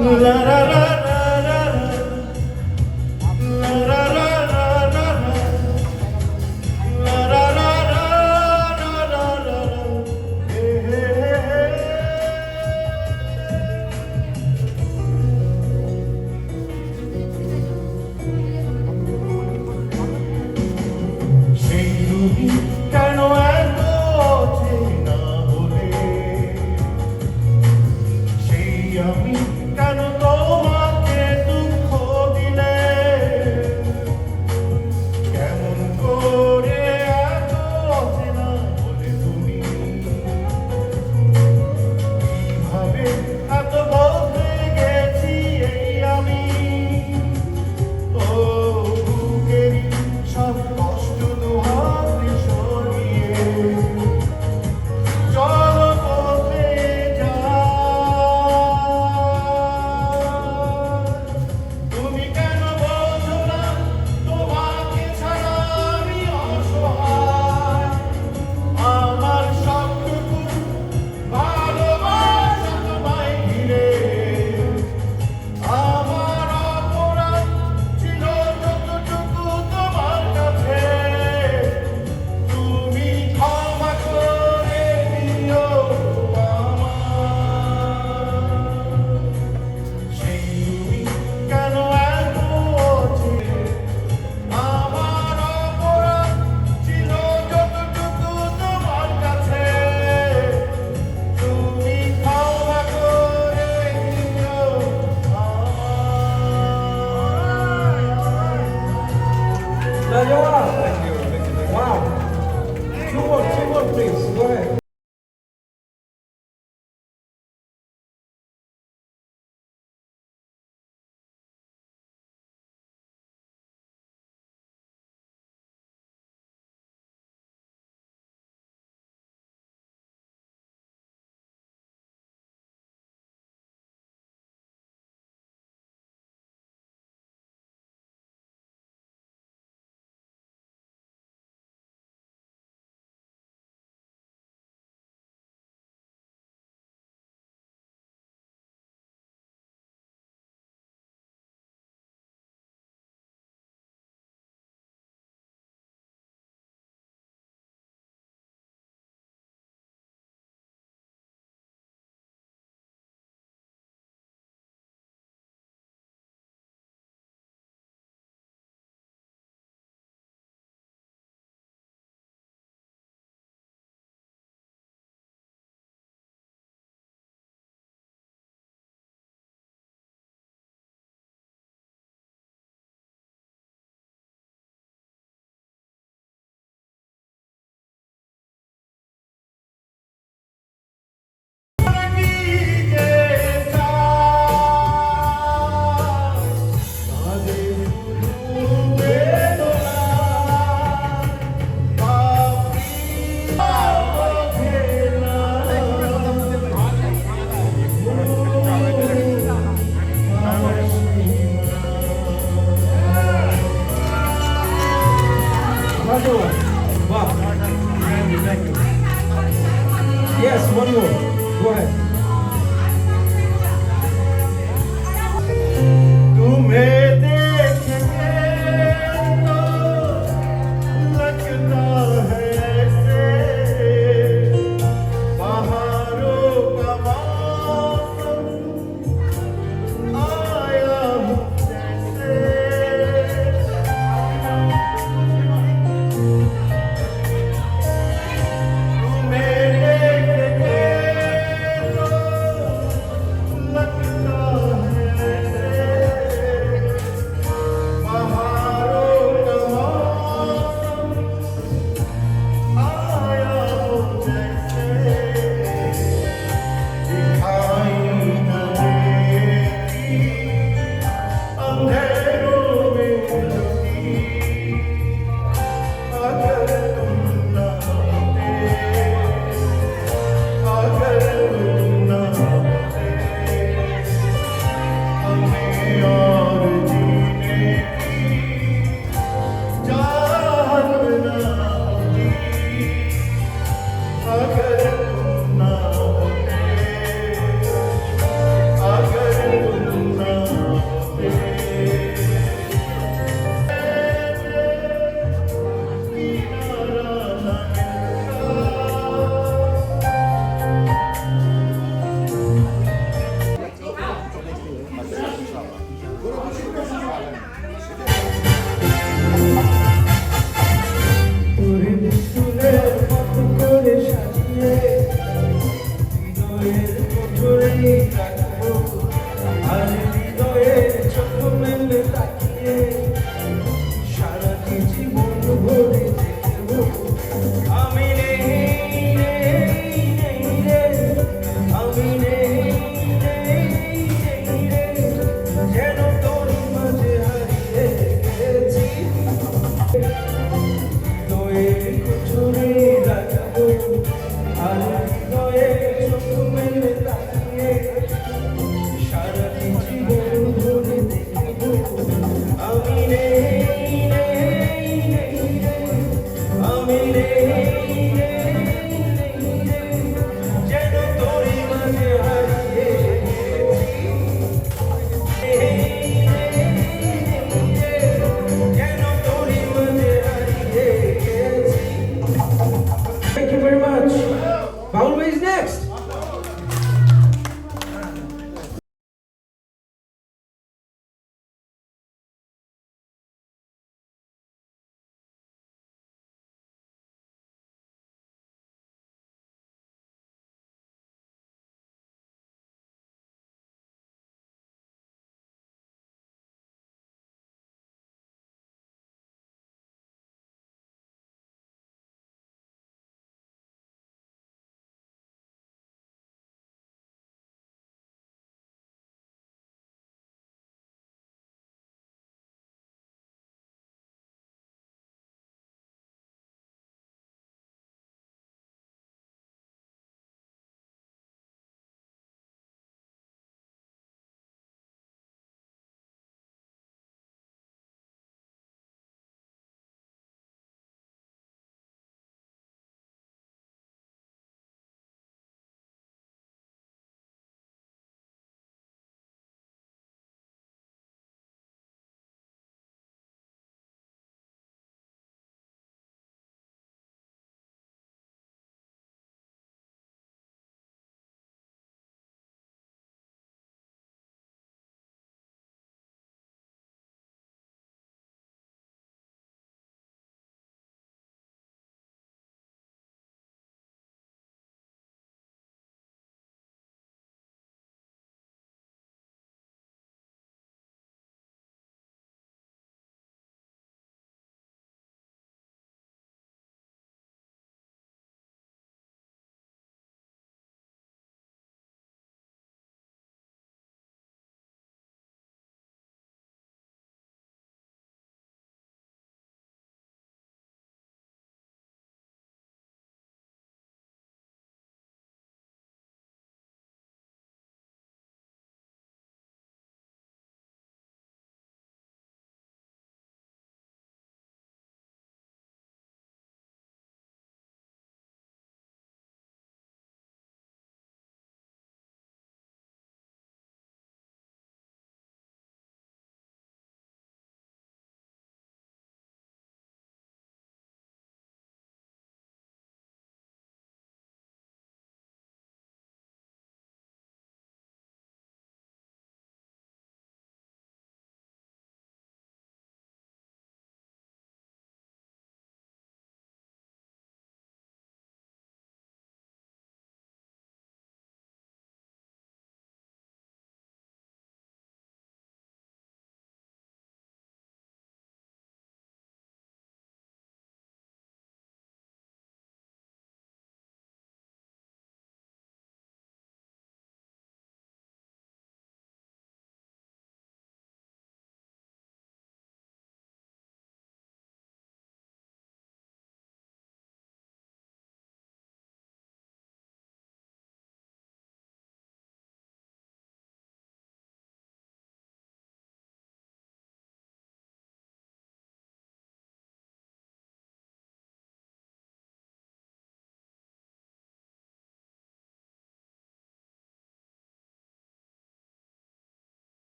La la la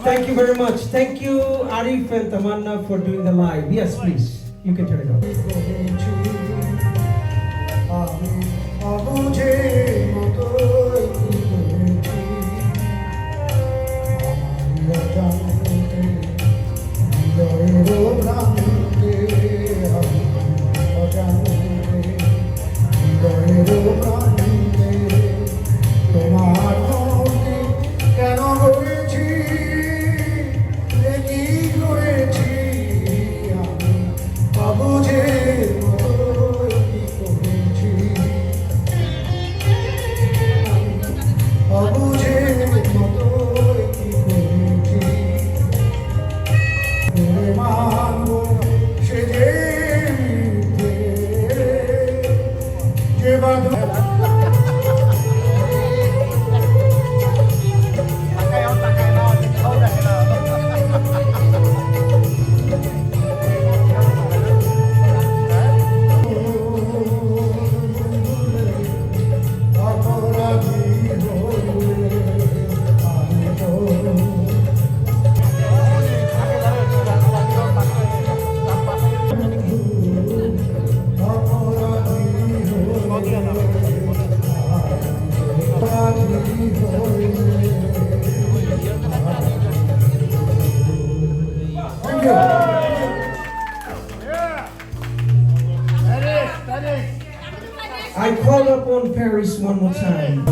Thank you very much. Thank you, Arif and Tamanna, for doing the live. Yes, please. You can turn it off. Thank you. I call upon Paris one more time.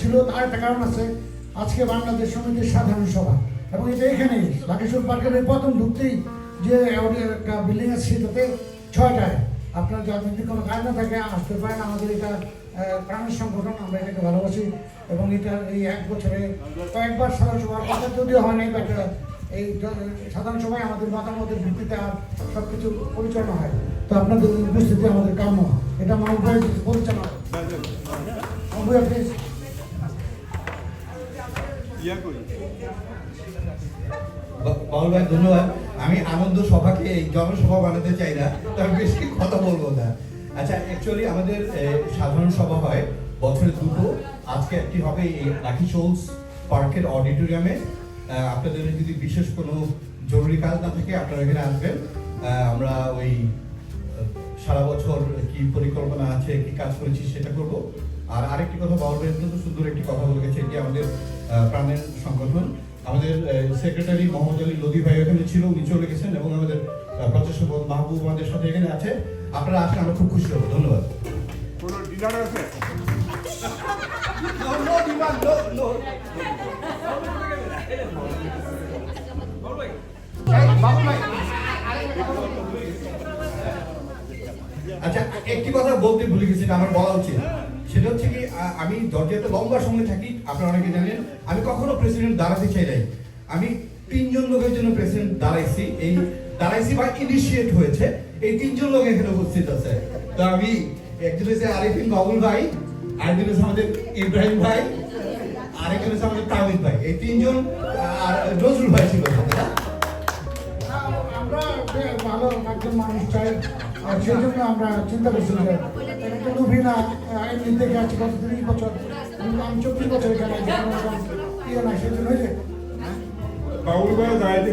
ছিল, তার একটা কারণ আছে। আজকে বাংলাদেশ সমিতির সাধারণ সভা। এবং এটা এখানেই লাকেশ্বর পার্কের প্রথম ঢুকতেই যে একটা বিল্ডিং আছে সেটাতে ছয়টায়। আপনার যদি কোনো কাজ না থাকে, আসতে পারেন। আমাদের এটা প্রাণের সংগঠন, আমরা এটাকে ভালোবাসি। এবং এটা এই এক বছরে কয়েকবার সাধারণ সভার কথা যদিও হয় নাই বাট এই সাধারণ সভায় আমাদের মতামতের ভিত্তিতে আর সব কিছু পরিচালনা হয়। তো আপনাদের উপস্থিতি আমাদের কাম্য। এটা ভাই পরিচালনা। প্লিজ বাবুল ভাই, ধন্যবাদ। আমি আনন্দ সভাকে, এই জনসভা বানাতে চাই না, তবে বেশি কথা বলব না। আচ্ছা অ্যাকচুয়ালি আমাদের সাধারণ সভা হয় বছরে দুটো। আজকে একটি হবে এই রাখি শোলস পার্কের অডিটোরিয়ামে। আপনাদের যদি বিশেষ কোনো জরুরি কাজ না থাকে, আপনারা এখানে আসবেন। আমরা ওই সারা বছর কি পরিকল্পনা আছে, কি কাজ করেছি সেটা করব। আর আরেকটি কথা ভাই অত্যন্ত সুন্দর একটি কথা বলে গেছে এটি আমাদের প্রাণের সংগঠন। আমাদের সেক্রেটারি মোহাম্মদ আলী লোদি ভাই এখানে ছিল উনি চলে গেছেন এবং আমাদের বোধ মাহবুব আমাদের সাথে এখানে আছে। আপনারা আসলে আমরা খুব খুশি হব ধন্যবাদ। কোনো ডিনার আছে? আচ্ছা একটি কথা বলতে ভুলে গেছি আমার বলা উচিত। সেটা হচ্ছে কি আমি দরজাতে লম্বা সময় থাকি, আপনারা অনেকে জানেন, আমি কখনো প্রেসিডেন্ট দাঁড়াতে চাই নাই। আমি তিনজন লোকের জন্য প্রেসিডেন্ট দাঁড়াইছি, এই দাঁড়াইছি বা ইনিশিয়েট হয়েছে, এই তিনজন লোক এখানে উপস্থিত আছে। তো আমি একজন হচ্ছে আরিফিন বাবুল ভাই, আরেকজন হচ্ছে আমাদের ইব্রাহিম ভাই, আরেকজন হচ্ছে আমাদের তামিদ ভাই। এই তিনজন আর নজরুল ভাই ছিল। আমরা ভালো একজন মানুষ চাই। আর সেই জন্য আমরা চিন্তা করছি যে একটা রুবিনা এমনি থেকে আছে গত তিরিশ বছর আমি চব্বিশ বছর এখানে কোনো ইয়ে নাই সেই জন্য যে বাউল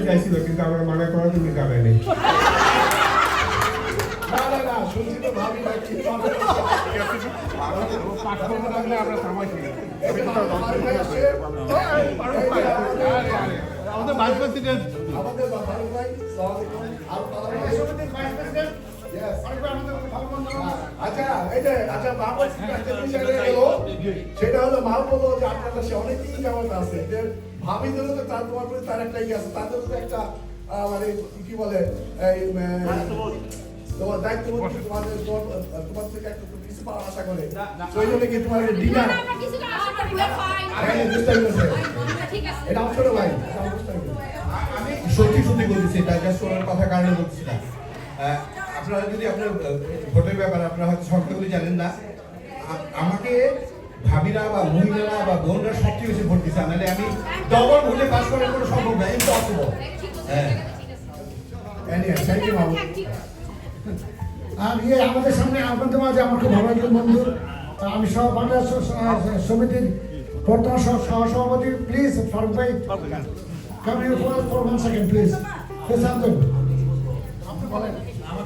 চাইছিল কিন্তু আমরা মানা করার জন্য দাঁড়াই নেই। না না না শুনছি তো ভাবি না কি পাঁচশো থাকলে আমরা থামাইছি। আমাদের ভাইস প্রেসিডেন্ট। আমাদের ভালো ভাই আর বাংলাদেশ সমিতির ভাইস প্রেসিডেন্ট অনেক আচ্ছা এই যে আচ্ছা গেল। সেটা হলো বলল যে আপনার কাছে অনেকেই কেমন আছে। যে ভাবিদেরও তো তার তোমার প্রতি তার একটা ইয়ে আছে তাদেরও তো একটা মানে কি বলে এই তোমার দায়িত্ব তোমাদের তোমার- থেকে একটা কিছু পাওয়ার আশা করে। এই জন্য কি তোমার ডিনার। এটা আমার ছোট ভাই সত্যি সত্যি বলতেছি জাস্ট ওনার কথা কারণে বলছি না। আপনারা যদি আপনার ভোটের ব্যাপারে আপনারা হয়তো সংখ্যাগুলি জানেন না আমাকে ভাবিরা বা মহিলারা বা বোনরা সবচেয়ে বেশি ভোট দিচ্ছে নাহলে আমি ডবল ভোটে পাস করার কোনো সম্ভব না ইম্পসিবল হ্যাঁ। Anyway, thank you, আর ইয়ে আমাদের সামনে আপনাদের মাঝে আমার খুব ভালো একজন বন্ধু আমি সহ বাংলা সমিতির বর্তমান সহ- সহসভাপতি প্লিজ ফারুক ভাই come you for one second please please আপনি বলেন।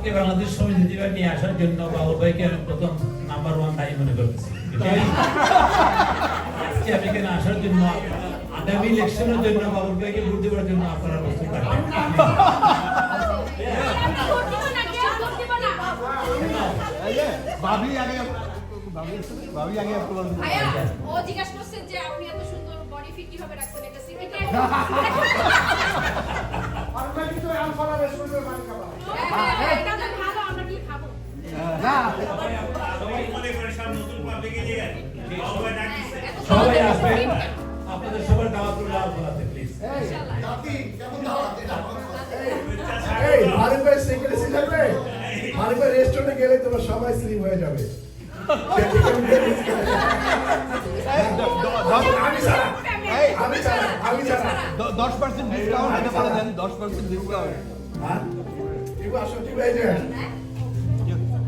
অভিভাবককে বাংলাদেশ সমিতি দিদিবা নিয়ে আসার জন্য বাবু ভাইকে আমি প্রথম নাম্বার ওয়ান ভাই মনে করতেছি। আজকে আমি এখানে আসার জন্য আগামী ইলেকশনের জন্য বাবু ভাইকে ভোট দেওয়ার জন্য আপনারা প্রস্তুত থাকবেন। ভাবি আগে ভাবি আগে ও জিজ্ঞাসা করছে যে আপনি এত সুন্দর বডি ফিট কীভাবে রাখছেন? এটা সিক্রেট সবাই স্লিম হয়ে যাবে। আমি ছাড়া। আমি ছাড়া আমি ছাড়া। দ- দশ পার্সেন্ট ডিসকাউন্ট এটা বলে দেন দশ পার্সেন্ট ডিসকাউন্ট হ্যাঁ? টিপু আসো টিপু এই যে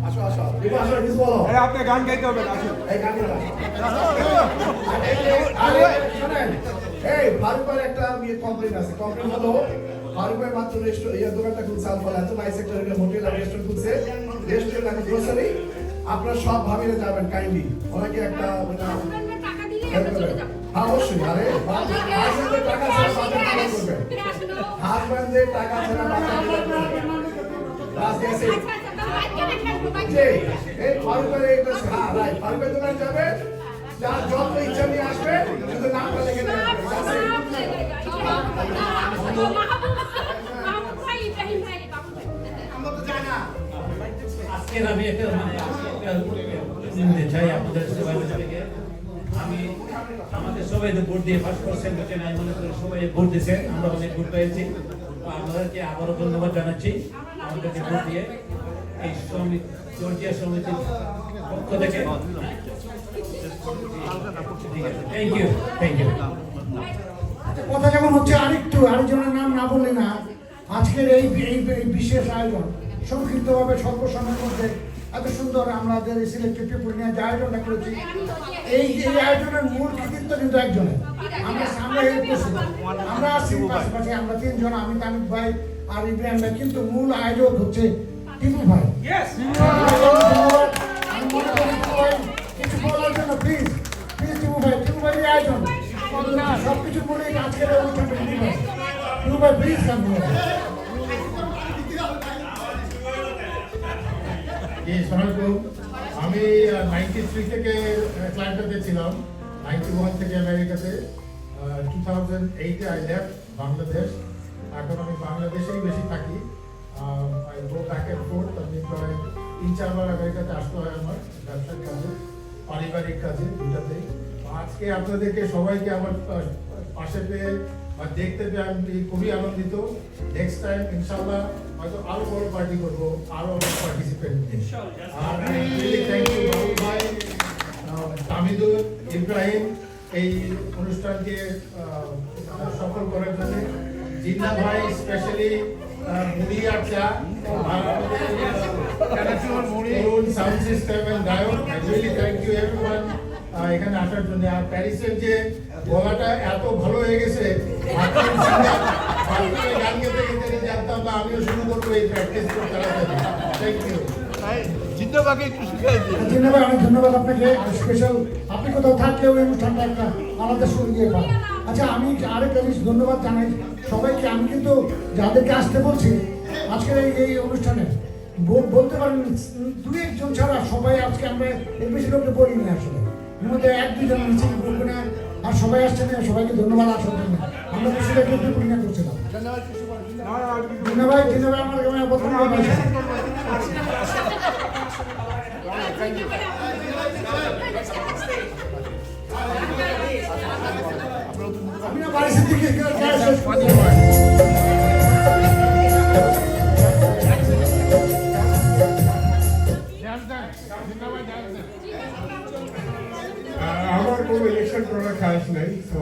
আসো আসো। টিপু আসো কিছু বলো। আপনি গান গাইতে হবে একটা ইয়ে কমপ্লেন আছে। কমপ্লেন হলো ফারুক ভাই মাত্র রেস্টুরেন্ট দোকানটা খুলছে এত নাইস একটা হোটেল আর রেস্টুরেন্ট খুলছে রেস্টুরেন্ট গ্রোসারি আপনারা সব ভাবিরে যাবেন কাইন্ডলি ওনাকে একটা মানে টাকা দিলে আমরা চলে করবেন হ্যাঁ অবশ্যই আরে হাজবেন্ডের টাকা ছাড়া বাজার কেমন করবেন হাজবেন্ডের টাকা ছাড়া বাজার কেমন করবেন বাস গেছে এই ফারুক ভাই এটা হ্যাঁ রাইট ফারুক ভাই দোকানে যাবে যার যত ইচ্ছা নিয়ে আসবে শুধু নামটা লিখে দেবেন আজকের সবাই ভোট দিয়ে সবাই ভোট আমরা অনেক ভোট আপনাদেরকে আবারও ধন্যবাদ জানাচ্ছি ভোট দিয়ে এই সমিতি থ্যাংক ইউ থ্যাংক ইউ কথা যেমন হচ্ছে, আরেকটু আরেকজনের নাম না বললে না, আজকের এই বিশেষ আয়োজন। সংক্ষিপ্তভাবে স্বল্প সময়ের মধ্যে এত সুন্দর আমাদের সিলেক্টেড পিপুল নিয়ে যে আয়োজনটা করেছি এই এই আয়োজনের মূল কৃতিত্ব কিন্তু একজনের। আমরা সামনে করছি আমরা আসছি পাশাপাশি আমরা তিনজন আমি তামিদ ভাই আর ইব্রাহিম ভাই কিন্তু মূল আয়োজক হচ্ছে টিপু ভাই। ধন্যবাদ। আমি মনে করি টিপু ভাই কিছু বলার জন্য প্লিজ প্লিজ টিপু ভাই টিপু ভাই আয়োজন। সব কিছু বলে আজকের এই অনুষ্ঠানটা টিপু ভাই টিপু ভাই। প্লিজ কাম জি সালামালাইকুম আমি নাইনটি থ্রি থেকে ক্লায়েন্টাতে ছিলাম নাইনটি ওয়ান থেকে আমেরিকাতে টু থাউজেন্ড এইটে আই লেফট বাংলাদেশ এখন আমি বাংলাদেশেই বেশি থাকি। I go back and forth আমি প্রায় তিন, চারবার আমেরিকাতে আসতে হয় আমার, ব্যবসার কাজে, পারিবারিক কাজে, দুটাতেই। আজকে আপনাদেরকে সবাইকে আমার পাশে পেয়ে বা দেখতে পেয়ে আমি খুবই আনন্দিত। নেক্সট টাইম ইনশাল্লাহ হয়তো আরও বড় পার্টি করব আরও অনেক পার্টিসিপেন্ট নিয়ে। আর থ্যাংক ইউ ভাই তামিদুল ইব্রাহিম এই অনুষ্ঠানকে সফল করার জন্য। জিন্না ভাই স্পেশালি মুড়ি আর চা। আর আমাদের সাউন্ড সিস্টেম এন্ড গায়ক রিয়েলি থ্যাংক ইউ এভরিওয়ান এখানে আসার জন্য। আর প্যারিসের যে গলাটা এত ভালো হয়ে গেছে বাথরুম singer, বাথরুমে গান গেতে গেতে জানতাম না আমিও শুরু করব এই প্র্যাকটিস করতে থ্যাংক ইউ জিন্দাবাগে একটু শিখাই দিই ধন্যবাদ অনেক ধন্যবাদ আপনাকে। স্পেশাল আপনি কোথাও থাকলেও এই অনুষ্ঠানটা একটা আলাদা সুর দিয়ে পান আচ্ছা আমি আরেকটা জিনিস ধন্যবাদ জানাই সবাইকে। আমি কিন্তু যাদেরকে আসতে বলছি আজকের এই অনুষ্ঠানে বলতে পারেন দুই একজন ছাড়া সবাই আজকে আমরা এর বেশি লোককে বলিনি আসলে। মধ্যে এক দুজন নিচে বলব না আর সবাই আসছে না সবাইকে ধন্যবাদ আসার জন্য আমরা বেশি লোককে একটু পরিণা করছিলাম। ধন্যবাদ ধন্যবাদ আমার আমার বর্তমান আমি না বাড়ি থেকে কোনো ইলেকশন করার খাস নেই, তো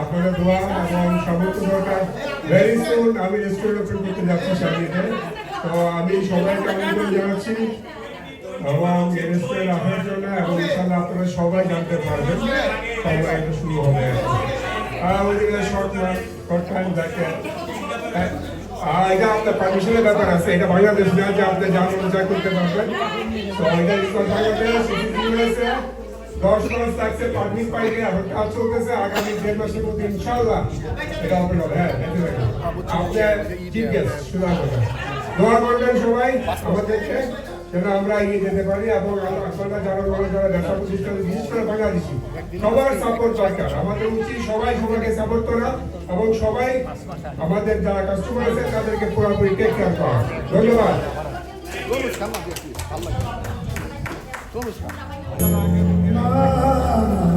আপনারা দোয়া এবং সমর্থ দরকার ভেরি সুন আমি রেস্টুরেন্ট ওপেন করতে যাচ্ছি সামনে তো আমি সবাইকে আমন্ত্রণ জানাচ্ছি। এবং এই রেস্টুরেন্ট আসার জন্য এবং ইনশাল্লাহ আপনারা সবাই জানতে পারবেন সবাই এটা শুরু হবে। আর ওইদিকে শর্ট শর্ট টাইম দেখে এটা আপনার পারমিশনের ব্যাপার আছে, এটা বাংলাদেশ না যে আপনি যান অনুযায়ী করতে পারবেন। তো এটা হয়েছে দশ মাস লাগছে পাবলিক পাইলে এখন কাজ চলতেছে, আগামী দেড় মাসের মধ্যে ইনশাল্লাহ এটা হবে। হ্যাঁ আপনার চিফ গেস্ট হবে দোয়া করবেন সবাই আমাদেরকে যেন আমরা এগিয়ে যেতে পারি এবং আপনারা যারা বড় যারা ব্যবসা প্রতিষ্ঠান বিশেষ করে বাংলাদেশি, সবার সাপোর্ট দরকার। আমাদের উচিত সবাই সবাইকে সাপোর্ট করা এবং সবাই আমাদের যারা কাস্টমার আছে, তাদেরকে পুরোপুরি টেক কেয়ার করা। ধন্যবাদ। Oh.